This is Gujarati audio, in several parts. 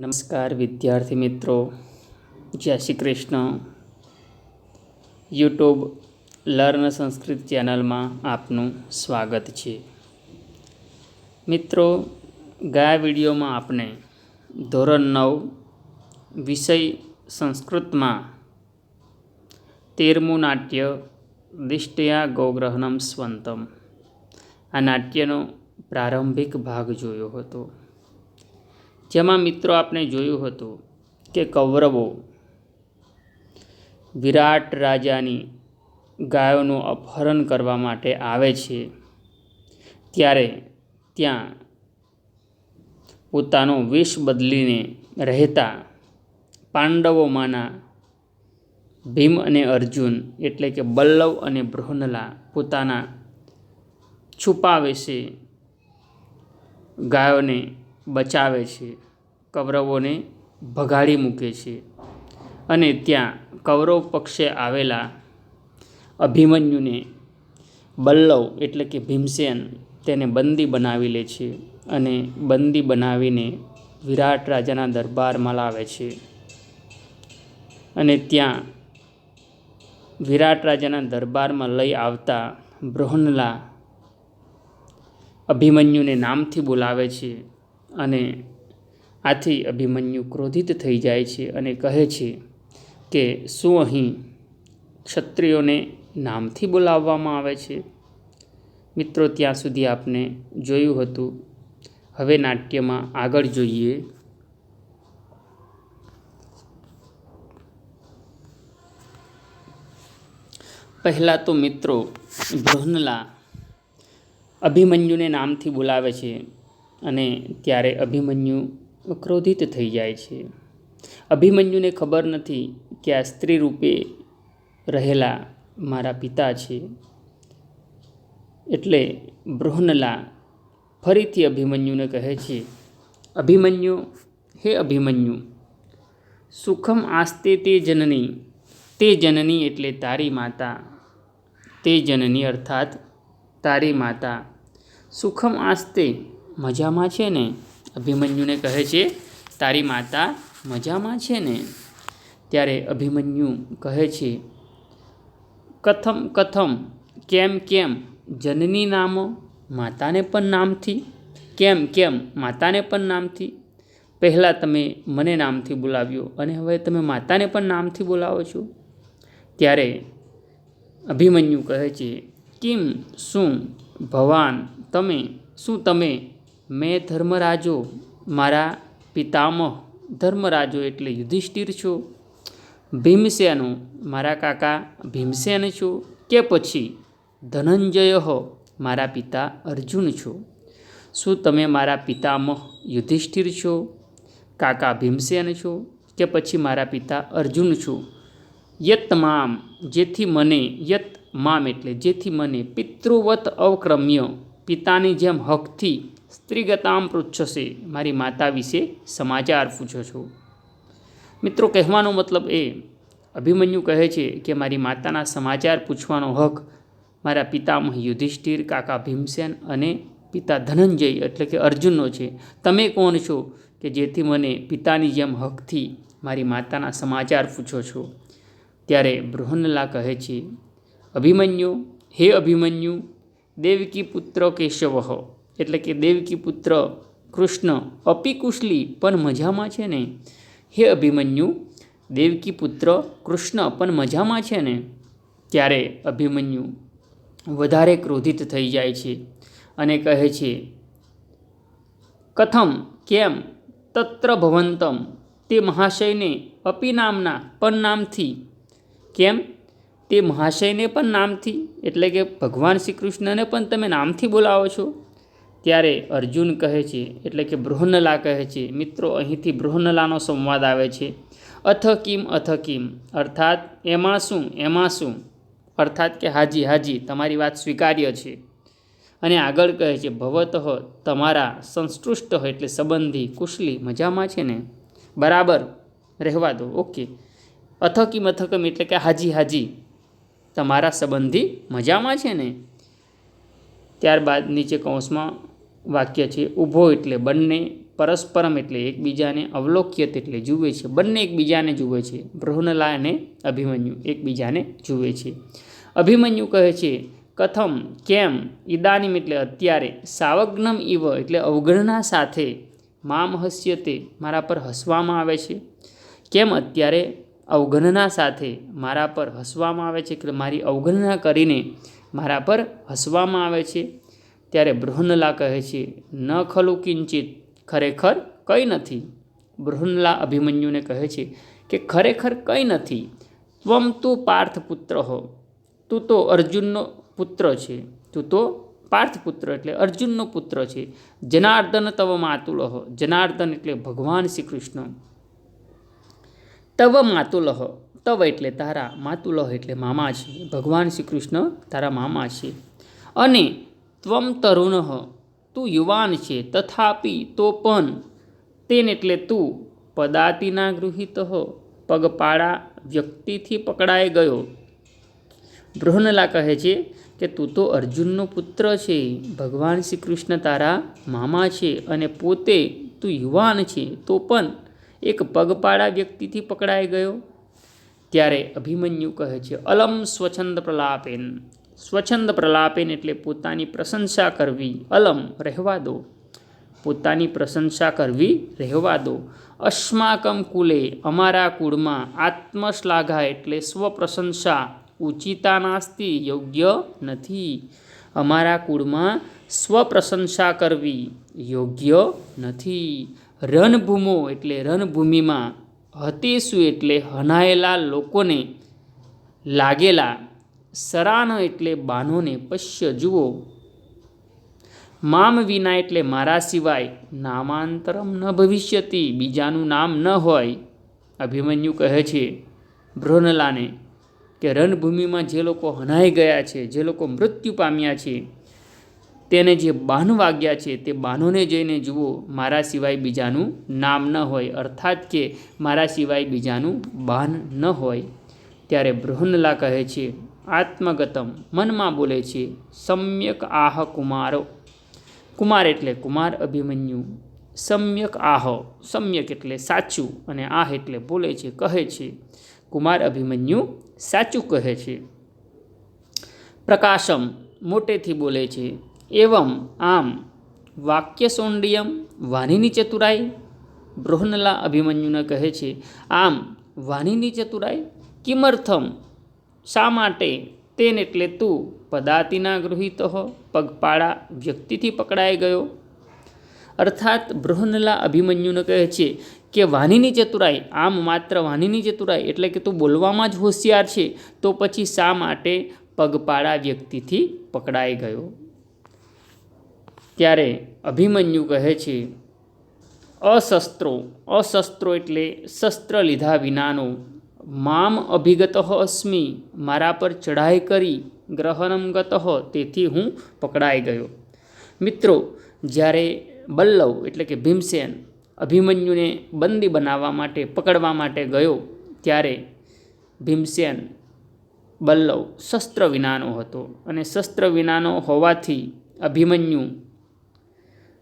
નમસ્કાર વિદ્યાર્થી મિત્રો. જય શ્રી કૃષ્ણ. યુટ્યુબ લર્ન સંસ્કૃત ચેનલમાં આપનું સ્વાગત છે. મિત્રો, ગયા વિડીયોમાં આપણે ધોરણ નવ વિષય સંસ્કૃતમાં તેરમું નાટ્ય દિષ્ટયા ગૌગ્રહણમ સ્વંતમ આ નાટ્યનો પ્રારંભિક ભાગ જોયો હતો. જેમાં મિત્રો આપણે જોયું હતું કે કૌરવો વિરાટ રાજાની ગાયોનું અપહરણ કરવા માટે આવે છે, ત્યારે ત્યાં પોતાનો વેશ બદલીને રહેતા પાંડવોમાંના ભીમ અને અર્જુન એટલે કે બલ્લવ અને બૃહનલા પોતાના છુપાવેશે ગાયોને બચાવે છે, કૌરવોને ભગાડી મૂકે છે. અને ત્યાં કૌરવ પક્ષે આવેલા અભિમન્યુને બલ્લવ એટલે કે ભીમસેન તેને બંદી બનાવી લે છે અને બંદી બનાવીને વિરાટ રાજાના દરબારમાં લાવે છે. અને ત્યાં વિરાટ રાજાના દરબારમાં લઈ આવતા બૃહનલા અભિમન્યુને નામથી બોલાવે છે. અને આથી અભિમન્યુ ક્રોધિત થઈ જાય છે અને કહે છે કે, શું અહીં ક્ષત્રિયોને નામથી બોલાવવામાં આવે છે? મિત્રો, ત્યાં સુધી આપને જોયું હતું. હવે નાટ્યમાં આગળ જોઈએ. પહેલાં તો મિત્રો બૃહનલા અભિમન્યુને નામથી બોલાવે છે. અને ત્યારે અભિમન્યુ ક્રોધિત થઈ જાય છે. અભિમન્યુને ખબર નથી કે આ સ્ત્રી રૂપે રહેલા મારા પિતા છે. એટલે બૃહનલા ફરીથી અભિમન્યુને કહે છે, અભિમન્યુ, હે અભિમન્યુ, સુખમ આસ્તે તે જનની તે જનની એટલે તારી માતા, તે જનની અર્થાત તારી માતા. સુખમ આસ્તે મજામાં છે ને? અભિમન્યુને કહે છે, તારી માતા મજામાં છે ને? ત્યારે અભિમન્યુ કહે છે, કથમ કથમ, કેમ કેમ? જનની નામો માતાને પણ નામથી? કેમ કેમ? માતાને પણ નામથી? પહેલાં તમે મને નામથી બોલાવ્યો અને હવે તમે માતાને પણ નામથી બોલાવો છો? ત્યારે અભિમન્યુ કહે છે, કેમ, શું? ભવાન, તમે? શું તમે મેં ધર્મરાજો, મારા પિતામહ ધર્મરાજો એટલે યુધિષ્ઠિર છું. ભીમસેનો, મારા કાકા ભીમસેન છું કે પછી ધનંજય, મારા પિતા અર્જુન છો. શું તમે મારા પિતામહ યુધિષ્ઠિર છો, કાકા ભીમસેન છો કે પછી મારા પિતા અર્જુન છો? યત મામ, જેથી મને, યત મામ એટલે જેથી મને પિતૃવત અવક્રમ્ય, પિતાની જેમ હકથી સ્ત્રીગતામ પૃચ્છશે મારી માતા વિશે સમાચાર પૂછો છો. મિત્રો, કહેવાનો મતલબ એ, અભિમન્યુ કહે છે કે મારી માતાના સમાચાર પૂછવાનો હક મારા પિતામહ યુધિષ્ઠિર, કાકા ભીમસેન અને પિતા ધનંજય એટલે કે અર્જુનનો છે. તમે કોણ છો કે જેથી મને પિતાની જેમ હકથી મારી માતાના સમાચાર પૂછો છો? ત્યારે બૃહનલા કહે છે, અભિમન્યુ, હે અભિમન્યુ, દેવકી પુત્ર કેશવ એટલે કે દેવકી પુત્ર, કૃષ્ણ, અપિકુશલી પણ મજામાં છે ને? હે અભિમન્યુ, દેવકી પુત્ર, કૃષ્ણ પણ મજામાં છે ને? ત્યારે અભિમન્યુ વધારે ક્રોધિત થઈ જાય છે અને કહે છે, કથમ કેમ તત્ર ભવંતમ? તે મહાશયને અપી નામના પણ નામથી. કેમ? તે મહાશયને પણ નામથી? એટલે કે ભગવાન શ્રી કૃષ્ણને પણ તમે નામથી બોલાવો છો? ત્યારે અર્જુન કહે છે, એટલે કે બૃહનલા કહે છે, મિત્રો, અહીંથી બૃહનલાનો સંવાદ આવે છે. અથ કિમ અથ કિમ. અર્થાત, એમાં શું એમાં શું? અર્થાત કે, હાજી હાજી, તમારી વાત સ્વીકાર્ય છે. અને આગળ કહે છે, ભવત તમારા સંસ્તુષ્ટ એટલે સંબંધી કુશલી મજામાં છે ને? બરાબર, રહેવા દો, ઓકે. અથકીમ અથકમ એટલે કે, હાજી હાજી, તમારા સંબંધી મજામાં છે ને? ત્યારબાદ નીચે કૌંસમાં વાક્ય છે ઊભો એટલે બંને, પરસ્પરમ એટલે એકબીજાને, અવલોક્યત એટલે જુએ છે. બંને એકબીજાને જુએ છે. બૃહનલા અને અભિમન્યુ એકબીજાને જુએ છે. અભિમન્યુ કહે છે, કથમ, કેમ ઇદાનીમ એટલે અત્યારે, સાવગ્નમ ઇવ એટલે અવગણના સાથે, મામ હસ્યતે, મારા પર હસવામાં આવે છે. કેમ અત્યારે, અવગણના સાથે, મારા પર હસવામાં આવે છે? એટલે મારી અવગણના કરીને મારા પર હસવામાં આવે છે? ત્યારે બૃહનલા કહે છે, ન ખલું કિંચિત, ખરેખર કંઈ નથી. બૃહનલા અભિમન્યુને કહે છે કે, ખરેખર કંઈ નથી. ત્વમ તું પાર્થ પુત્ર હો તું તો અર્જુનનો પુત્ર છે. તું તો પાર્થ પુત્ર એટલે અર્જુનનો પુત્ર છે. જનાર્દન તવ માતુલહ જનાર્દન એટલે ભગવાન શ્રી કૃષ્ણ તવ માતુલહ તવ એટલે તારા માતુલહ એટલે મામા છે. ભગવાન શ્રી કૃષ્ણ તારા મામા છે. અને ત્વમ તરુણ તું યુવાન છે તથાપી તો પણ તેન એટલે તું પદાતિના ગૃહિત પગપાળા વ્યક્તિથી પકડાઈ ગયો બૃહનલા કહે છે કે તું તો અર્જુનનો પુત્ર છે ભગવાન શ્રી કૃષ્ણ તારા મામા છે અને પોતે તું યુવાન છે તો પણ એક પગપાળા વ્યક્તિથી પકડાઈ ગયો ત્યારે અભિમન્યુ કહે છે અલમ સ્વચ્છંદ પ્રલાપેન સ્વચ્છંદ પ્રલાપેન એટલે પોતાની પ્રશંસા કરવી. અલમ, રહેવા દો. પોતાની પ્રશંસા કરવી, રહેવા દો. અસ્માકમ કુલે, અમારા કુળમાં આત્મશ્લાઘા એટલે સ્વપ્રશંસા. ઉચિતા નાસ્તી, યોગ્ય નથી. અમારા કુળમાં સ્વપ્રશંસા કરવી, યોગ્ય નથી. રણભૂમો એટલે રણભૂમિમાં હતીશું એટલે હનાયેલા લોકોને લાગેલા સરાન એટલે બાનોને પશ્ય જુઓ. મામ વિના એટલે મારા સિવાય નામાંતરમ ન ભવિષ્યતી, બીજાનું નામ ન હોય. અભિમન્યુ કહે છે બૃહનલાને કે રણભૂમિમાં જે લોકો હનાઈ ગયા છે, જે લોકો મૃત્યુ પામ્યા છે, તેને જે બાન વાગ્યા છે, તે બાનોને જઈને જુઓ. મારા સિવાય બીજાનું નામ ન હોય. અર્થાત કે મારા સિવાય બીજાનું બાન ન હોય. ત્યારે બૃહનલા કહે છે આત્મગતમ. મનમાં બોલે છે, સમ્યક આહ કુમારો. કુમાર એટલે કુમાર અભિમન્યુ. સમ્યક આહ, સમ્યક એટલે સાચું અને આહ એટલે બોલે છે, કહે છે. કુમાર અભિમન્યુ સાચું કહે છે. પ્રકાશમ મોટેથી બોલે છે, એવમ આમ વાક્ય સૌંડિયમ વાણીની ચતુરાઈ. બૃહનલા અભિમન્યુને કહે છે, આમ વાણીની ચતુરાઈ કિમર્થમ શા માટે? તેન એટલે તું પદાતિના ગૃહિત પગપાળા વ્યક્તિથી પકડાઈ ગયો. અર્થાત બૃહનલા અભિમન્યુને કહે છે કે વાણીની ચતુરાઈ, આમ માત્ર વાણીની ચતુરાઈ એટલે કે તું બોલવામાં જ હોશિયાર છે, તો પછી શા માટે પગપાળા વ્યક્તિથી પકડાઈ ગયો? ત્યારે અભિમન્યુ કહે છે, અશસ્ત્રો અશસ્ત્રો એટલે શસ્ત્ર લીધા વિનાનો મામ અભિગત અસ્મિ, મારા પર ચઢાઈ કરી ગ્રહણમ ગતઃ, તેથી હું પકડાઈ ગયો. મિત્રો, જ્યારે બલ્લવ, એટલે કે ભીમસેન, અભિમન્યુને બંદી બનાવવા માટે, પકડવા માટે ગયો, ત્યારે ભીમસેન બલ્લવ શસ્ત્ર વિનાનો હતો અને શસ્ત્ર વિનાનો હોવાથી અભિમન્યુ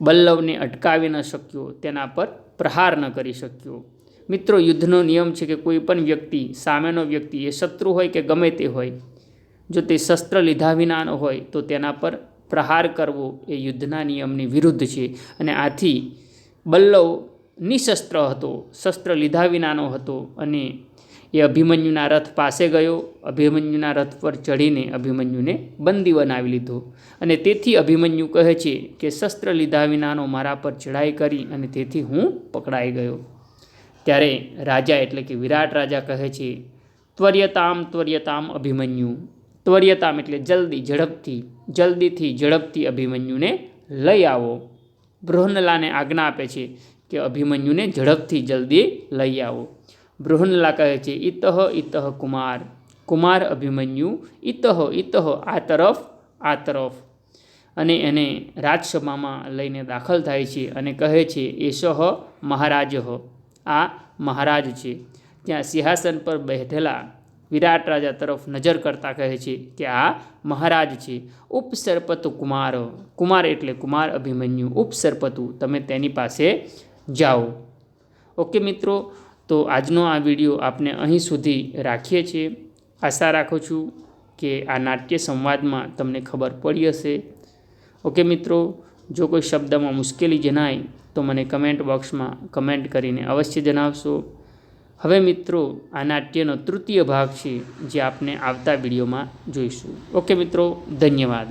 બલ્લવને અટકાવી ન શક્યો, તેના પર પ્રહાર ન કરી શક્યો. મિત્રો, યુદ્ધનો નિયમ છે કે કોઈ પણ વ્યક્તિ, સામેનો વ્યક્તિ એ શત્રુ હોય કે ગમે તે હોય, જો તે શસ્ત્ર લીધા વિનાનો હોય, તો તેના પર પ્રહાર કરવો એ યુદ્ધના નિયમની વિરુદ્ધ છે. અને આથી બલ્લવ નિશસ્ત્ર હતો, શસ્ત્ર લીધા વિનાનો હતો અને એ અભિમન્યુના રથ પાસે ગયો, અભિમન્યુના રથ પર ચડીને અભિમન્યુને બંદી બનાવી લીધો. અને તેથી અભિમન્યુ કહે છે કે શસ્ત્ર લીધા વિનાનો મારા પર ચડાઈ કરી અને તેથી હું પકડાઈ ગયો. ત્યારે રાજા એટલે કે વિરાટ રાજા કહે છે, ત્વર્યતામ ત્વર્યતામ અભિમન્યુ. ત્વર્યતામ એટલે જલ્દી ઝડપથી, જલ્દીથી ઝડપથી અભિમન્યુને લઈ આવો. બૃહનલાને આજ્ઞા આપે છે કે અભિમન્યુને ઝડપથી જલ્દી લઈ આવો. બૃહનલા કહે છે ઇતઃ ઇતઃ કુમાર. કુમાર અભિમન્યુ ઇતઃ ઇતઃ આ તરફ આ તરફ. અને એને રાજસભામાં લઈને દાખલ થાય છે અને કહે છે એષઃ મહારાજ. આ મહારાજ છે. ત્યાં સિંહાસન પર બેઠેલા વિરાટ રાજા તરફ નજર કરતા કહે છે કે આ મહારાજ છે. ઉપસર્પતુ કુમાર કુમાર એટલે કુમાર અભિમન્યુ, ઉપસર્પતુ, તમે તેની પાસે જાઓ. ઓકે મિત્રો, તો આજનો આ વીડિયો આપણે અહીં સુધી રાખીએ છીએ. આશા રાખું છું કે આ નાટ્ય સંવાદમાં તમને ખબર પડી હશે. ઓકે મિત્રો જો કોઈ શબ્દમાં મુશ્કેલી જણાય, તો મને કમેન્ટ બોક્સમાં કમેન્ટ કરીને અવશ્ય જણાવશો. હવે મિત્રો, આ નાટ્યનો તૃતીય ભાગ છે, જે આપને આવતા વિડીયોમાં જોઈશું. ઓકે મિત્રો, ધન્યવાદ.